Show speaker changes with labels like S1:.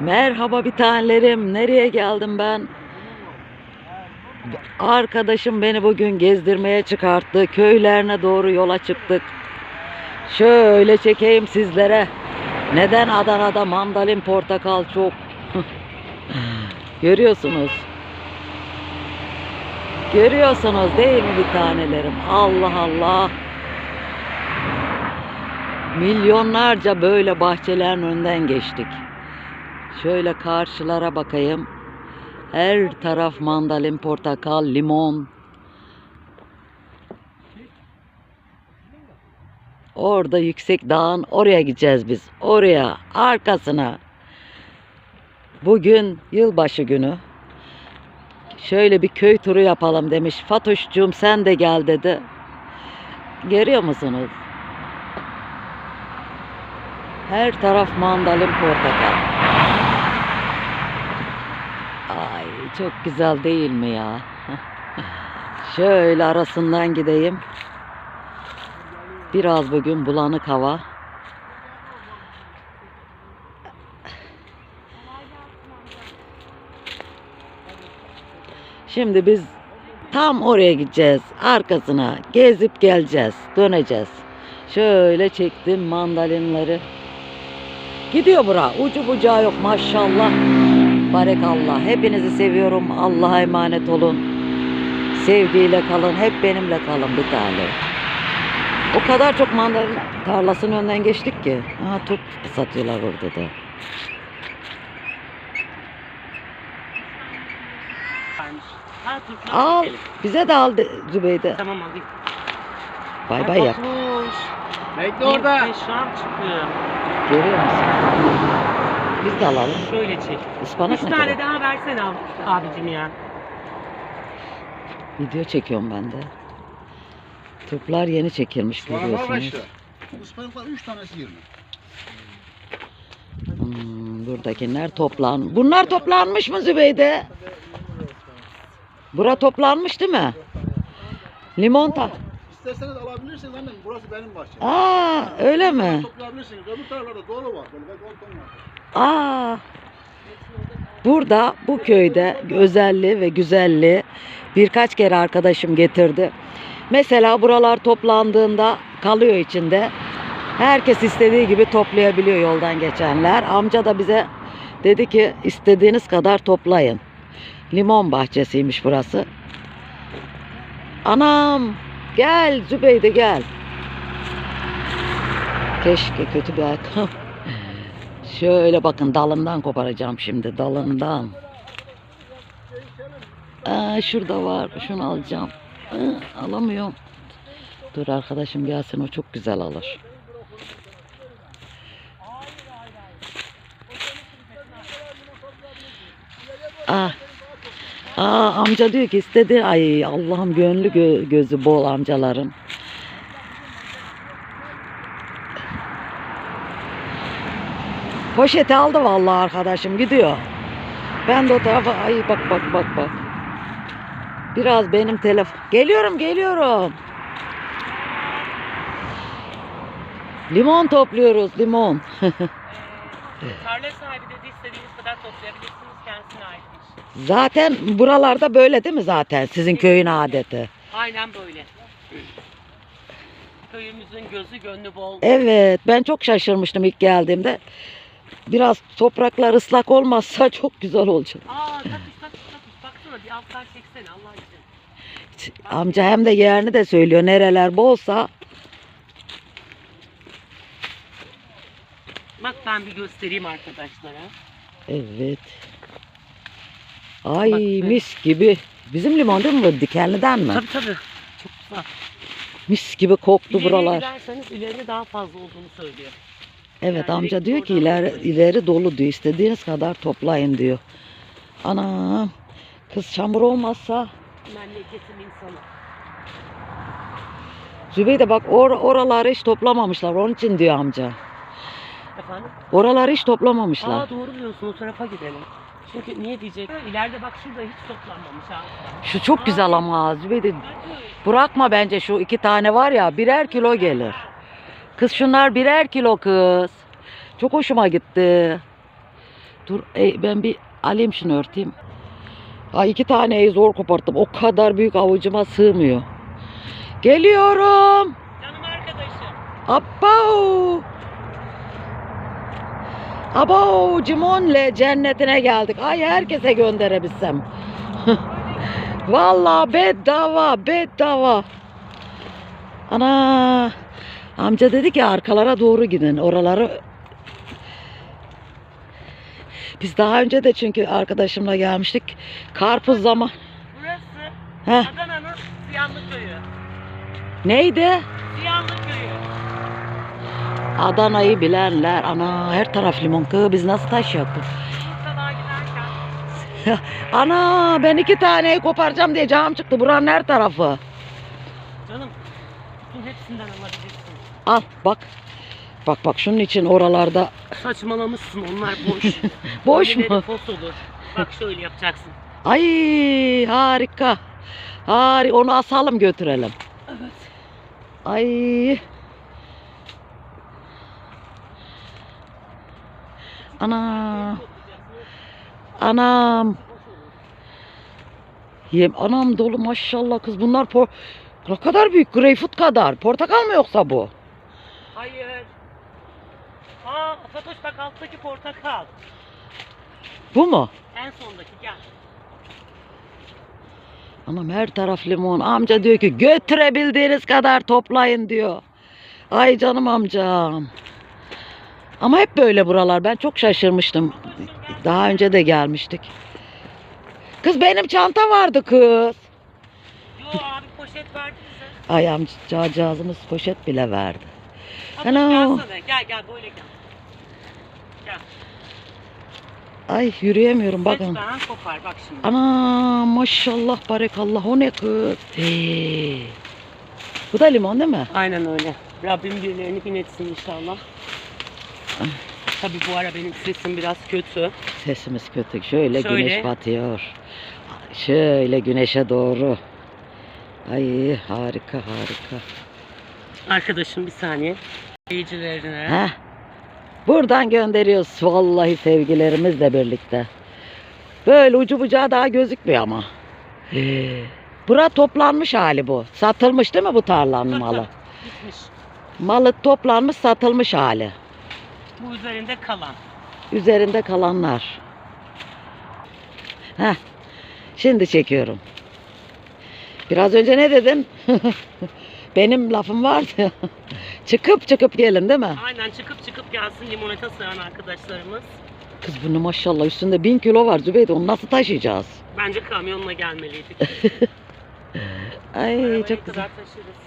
S1: Merhaba bir tanelerim. Nereye geldim ben? Arkadaşım beni bugün gezdirmeye çıkarttı. Köylerine doğru yola çıktık. Şöyle çekeyim sizlere. Neden Adana'da mandalin portakal çok? Görüyorsunuz. Görüyorsunuz değil mi bir tanelerim? Allah Allah. Milyonlarca böyle bahçelerin önünden geçtik. Şöyle karşılara bakayım. Her taraf mandalin, portakal, limon. Orada yüksek dağın oraya gideceğiz biz. Oraya, arkasına. Bugün yılbaşı günü. Şöyle bir köy turu yapalım demiş. Fatoş'cum sen de gel dedi. Görüyor musunuz? Her taraf mandalin portakal. Ay çok güzel değil mi ya? Şöyle arasından gideyim. Biraz bugün bulanık hava. Şimdi biz tam oraya gideceğiz. Arkasına gezip geleceğiz. Döneceğiz. Şöyle çektim mandalinleri. Gidiyor bura. Ucu bucağı yok maşallah. Barekallah. Hepinizi seviyorum. Allah'a emanet olun. Sevgiyle kalın. Hep benimle kalın bir tane. O kadar çok mandalina tarlasının önünden geçtik ki. Aha top satıyorlar orada da.
S2: Ha
S1: Al. Bize de al de- Zübeyde.
S2: Tamam alayım.
S1: Bay bay yap.
S3: Bekle orada.
S2: Muhteşem çıkıyor.
S1: Görüyor musun? Biz de alalım.
S2: Şöyle çek.
S1: Ispanak
S2: Üç
S1: ne
S2: tane
S1: kadar?
S2: daha versene ab abicim ya.
S1: Video çekiyorum ben de. Toplar yeni çekilmiş görüyorsunuz.
S3: kaçtı? Ispanaklar 3 tanesi 20.
S1: Hmm, buradakiler toplan. Bunlar toplanmış mı Zübeyde? Bura toplanmış değil mi? Limonta.
S3: İsterseniz alabilirsiniz annem. Burası benim bahçem.
S1: Aa öyle mi?
S3: Toplayabilirsiniz. Öbür taraflarda dolu var. Böyle bak 10 ton var.
S1: Aa. Burada bu köyde özelliği ve güzelliği birkaç kere arkadaşım getirdi. Mesela buralar toplandığında kalıyor içinde. Herkes istediği gibi toplayabiliyor yoldan geçenler. Amca da bize dedi ki istediğiniz kadar toplayın. Limon bahçesiymiş burası. Anam gel Zübeyde gel. Keşke kötü bir ayakkabı. Şöyle bakın dalından koparacağım şimdi dalından. Aa, şurada var şunu alacağım. Aa, alamıyorum. Dur arkadaşım gelsin o çok güzel alır. Ah. Aa, amca diyor ki istedi. Ay Allah'ım gönlü gö- gözü bol amcaların. Poşeti aldı vallahi arkadaşım gidiyor. Ben de o tarafa ay bak bak bak bak. Biraz benim telefon. Geliyorum geliyorum. Limon topluyoruz limon.
S2: Tarla sahibi dedi istediğiniz kadar toplayabilirsiniz kendisine aitmiş.
S1: zaten buralarda böyle değil mi zaten sizin köyün adeti?
S2: Aynen böyle. Köyümüzün gözü gönlü bol.
S1: Evet ben çok şaşırmıştım ilk geldiğimde. Biraz topraklar ıslak olmazsa çok güzel olacak.
S2: Aa takuş takuş takuş. Baksana bir alttan çeksene Allah için.
S1: Amca hem de yerini de söylüyor nereler bolsa.
S2: Bak ben bir göstereyim arkadaşlara.
S1: Evet. Ay
S2: Bak
S1: mis gibi. Bizim limon değil mi bu? Dikenliden mi?
S2: Tabii tabii. Çok güzel.
S1: Mis gibi koktu
S2: İleriye
S1: buralar.
S2: giderseniz ileride daha fazla olduğunu söylüyor.
S1: Evet amca diyor ki ileri, ileri dolu diyor. İstediğiniz kadar toplayın diyor. Anam. Kız çamur olmazsa.
S2: Memleketim insanı.
S1: Zübeyde bak or oraları hiç toplamamışlar. Onun için diyor amca.
S2: Efendim?
S1: Oraları hiç toplamamışlar.
S2: Aa doğru diyorsun o tarafa gidelim. Çünkü niye diyecek? İleride bak şurada hiç toplanmamış ha.
S1: Şu çok güzel ama Zübeyde. Bırakma bence şu iki tane var ya birer kilo gelir. Kız şunlar birer kilo kız. Çok hoşuma gitti. Dur ey, ben bir alayım şunu örteyim. Ay iki taneyi zor koparttım. O kadar büyük avucuma sığmıyor. Geliyorum.
S2: Canım arkadaşım.
S1: Abba. Abo Cimon'le cennetine geldik. Ay herkese gönderebilsem. Vallahi bedava bedava. Ana. Amca dedi ki arkalara doğru gidin. Oraları biz daha önce de çünkü arkadaşımla gelmiştik. Karpuz zaman.
S2: Burası
S1: Heh,
S2: Adana'nın Siyanlı Köyü.
S1: neydi?
S2: Siyanlı Köyü.
S1: Adana'yı bilenler. Ana her taraf limon kığı. Biz nasıl?
S2: Bursa'dan giderken
S1: Ana ben iki taneyi koparacağım diye canım çıktı. Buranın her tarafı.
S2: canım bütün hepsinden alabilirsin.
S1: Al bak. Bak bak şunun için oralarda
S2: Saçmalamışsın onlar boş.
S1: boş mu?
S2: Fos olur. Bak şöyle yapacaksın.
S1: Ay harika. Harika. Onu asalım götürelim.
S2: Evet.
S1: Ay. Ana. Anam. Yem anam dolu maşallah kız bunlar por ne kadar büyük greyfurt kadar. Portakal mı yoksa bu?
S2: Hayır. Aa Fatoş bak alttaki portakal.
S1: Bu mu?
S2: En sondaki gel.
S1: Anam her taraf limon. Amca diyor ki götürebildiğiniz kadar toplayın diyor. Ay canım amcam. Ama hep böyle buralar. Ben çok şaşırmıştım. Daha önce de gelmiştik. Kız benim çanta vardı kız.
S2: Yo abi poşet verdi bize.
S1: Ay amcacığımız poşet bile verdi. Ana.
S2: gelsene. Gel gel böyle gel. Gel.
S1: Ay yürüyemiyorum bakın.
S2: Lütfen kopar bak şimdi.
S1: Ana maşallah barekallah o ne kız. Hey. Bu da limon değil mi?
S2: Aynen öyle. Rabbim birilerini bin etsin inşallah. Tabi bu ara benim sesim biraz kötü.
S1: Sesimiz kötü. Şöyle,
S2: Şöyle.
S1: güneş batıyor. Şöyle güneşe doğru. Ay harika harika.
S2: Arkadaşım bir saniye. Seyircilerine.
S1: Heh. Buradan gönderiyoruz vallahi sevgilerimizle birlikte. Böyle ucu bucağı daha gözükmüyor ama. Bura toplanmış hali bu. Satılmış değil mi bu tarlanın malı?
S2: Gitmiş.
S1: Malı toplanmış satılmış hali.
S2: Bu üzerinde kalan.
S1: Üzerinde kalanlar. Heh. Şimdi çekiyorum. Biraz önce ne dedim? Benim lafım vardı. çıkıp çıkıp gelin değil mi?
S2: Aynen çıkıp çıkıp gelsin limonata sığan arkadaşlarımız.
S1: Kız bunu maşallah üstünde bin kilo var Zübeyde onu nasıl taşıyacağız?
S2: Bence kamyonla gelmeliydik.
S1: Ay
S2: Arabaya
S1: çok güzel.
S2: kadar taşırız.